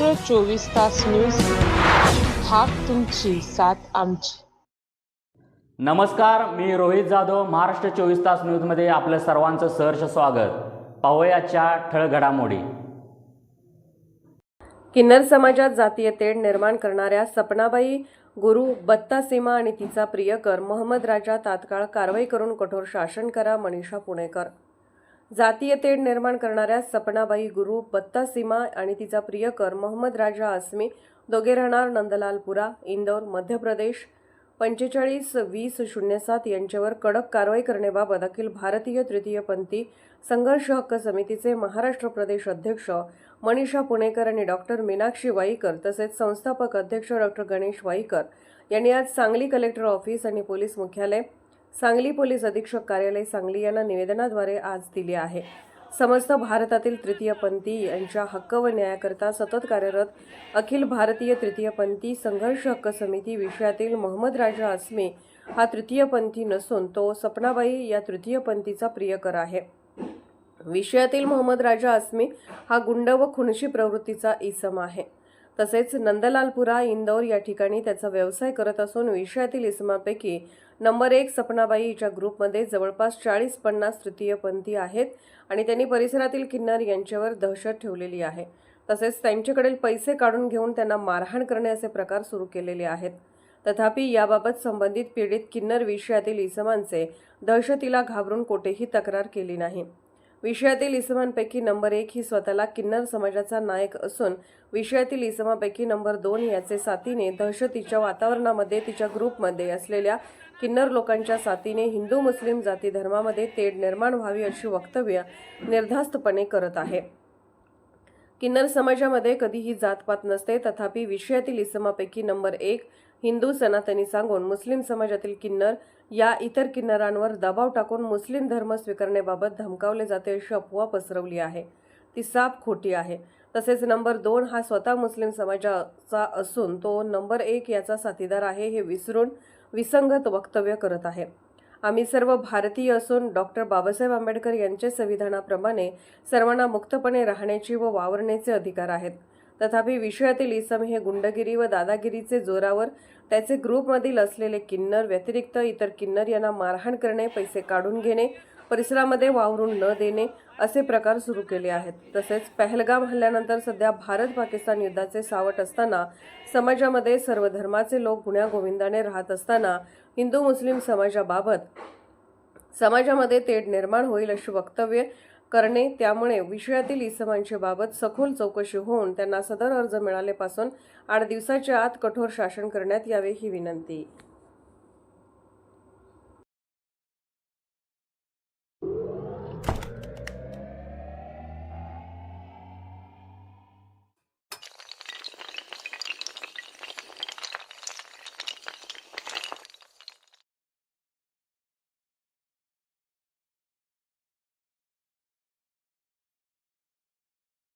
महाराष्ट्र चोवीस तास न्यूज हाक तुमची साथ आमची. नमस्कार मी रोहित जाधव महाराष्ट्र चोवीस तास न्यूजमध्ये आपलं सर्वांचं सहर्ष स्वागत. पाहूयाच्या ठळक घडामोडी किन्नर समाजात जातीय तेढ निर्माण करणाऱ्या सपनाबाई गुरु बत्ता सीमा आणि तिचा प्रियकर मोहम्मद राजा तात्काळ कारवाई करून कठोर शासन करा मनीषा पुणेकर. जातीय तेढ निर्माण करणाऱ्या सपनाबाई गुरु बत्ता सीमा आणि तिचा प्रियकर मोहम्मद राजा आसमी दोघे राहणार नंदलालपुरा इंदौर मध्य प्रदेश. पंचेचाळीस वीस शून्य सात यांच्यावर कडक कारवाई करण्याबाबत अखिल भारतीय तृतीयपंथी संघर्ष हक्क समितीचे महाराष्ट्र प्रदेश अध्यक्ष मनीषा पुणेकर आणि डॉक्टर मीनाक्षी वाईकर तसेच संस्थापक अध्यक्ष डॉक्टर गणेश वाईकर यांनी आज सांगली कलेक्टर ऑफिस आणि पोलीस मुख्यालय सांगली पोलीस अधीक्षक कार्यालय सांगली यांना निवेदनाद्वारे आज दिले आहे. समस्त भारतातील तृतीयपंथी यांच्या हक्क व न्यायाकरता सतत कार्यरत अखिल भारतीय तृतीयपंथी संघर्ष हक्क समिती विषयातील मोहम्मद राजा आसमी हा तृतीयपंथी नसून तो सपनाबाई या तृतीयपंथीचा प्रियकर आहे. विषयातील मोहम्मद राजा आसमी हा गुंड व खुणशी प्रवृत्तीचा इसम आहे. तसेच नंदलालपुरा इंदौर या ठिकाणी त्याचा व्यवसाय करत असून विषयातील इसमापैकी नंबर एक सपनाबाई हिच्या ग्रुपमध्ये जवळपास चाळीस पन्नास तृतीयपंथी आहेत आणि त्यांनी परिसरातील किन्नर यांच्यावर दहशत ठेवलेली आहे. तसेच त्यांच्याकडील पैसे काढून घेऊन त्यांना मारहाण करणे असे प्रकार सुरू केलेले आहेत. तथापि याबाबत संबंधित पीडित किन्नर विषयातील इसमांचे दहशतीला घाबरून कोठेही तक्रार केली नाही. विषयातील इसमांपैकी नंबर एक ही स्वतःला किन्नर समाजाचा नायक असून विषयातील इसमापैकी नंबर दोन याचे साथीने दहशतीच्या वातावरणामध्ये तिच्या ग्रुपमध्ये असलेल्या किन्नर लोकांच्या साथीने हिंदू मुस्लिम जाती धर्मामध्ये तेढ निर्माण व्हावी अशी वक्तव्य निर्धास्तपणे करत आहे. किन्नर समाजामध्ये कधीही जातपात नसते तथापि विषयातील इसमापैकी नंबर एक हिंदू सनातनी सांगून मुस्लिम समाजातील किन्नर या इतर किन्नरांवर दबाव टाकून मुस्लिम धर्म स्वीकारण्याबाबत धमकावले जाते अशी अफवा पसरवली आहे. ती साप खोटी आहे. तसेच नंबर दोन हा स्वतः मुस्लिम समाजाचा असून तो नंबर एक याचा साथीदार आहे हे विसरून विसंगत वक्तव्य करत आहे. आम्ही सर्व भारतीय असून डॉक्टर बाबासाहेब आंबेडकर यांच्या संविधानाप्रमाणे सर्वांना मुक्तपणे राहण्याची व वावरण्याचे अधिकार आहेत. तथापि विषयातील इसम हे गुंडगिरी व दादागिरीचे जोरावर त्याचे ग्रुपमधील असलेले किन्नर व्यतिरिक्त इतर किन्नर यांना मारहाण करणे पैसे काढून घेणे परिसरामध्ये वावरून न देणे असे प्रकार सुरू केले आहेत. तसेच पहलगाम हल्ल्यानंतर सध्या भारत पाकिस्तान युद्धाचे सावट असताना समाजामध्ये सर्व धर्माचे लोक गुण्यागोविंदाने राहत असताना हिंदू मुस्लिम समाजाबाबत समाजामध्ये तेढ निर्माण होईल अशी वक्तव्य करणे त्यामुळे विषयातील इसमांच्या बाबत सखोल चौकशी होऊन त्यांना सदर अर्ज मिळाल्यापासून आठ दिवसाच्या आत कठोर शासन करण्यात यावे ही विनंती.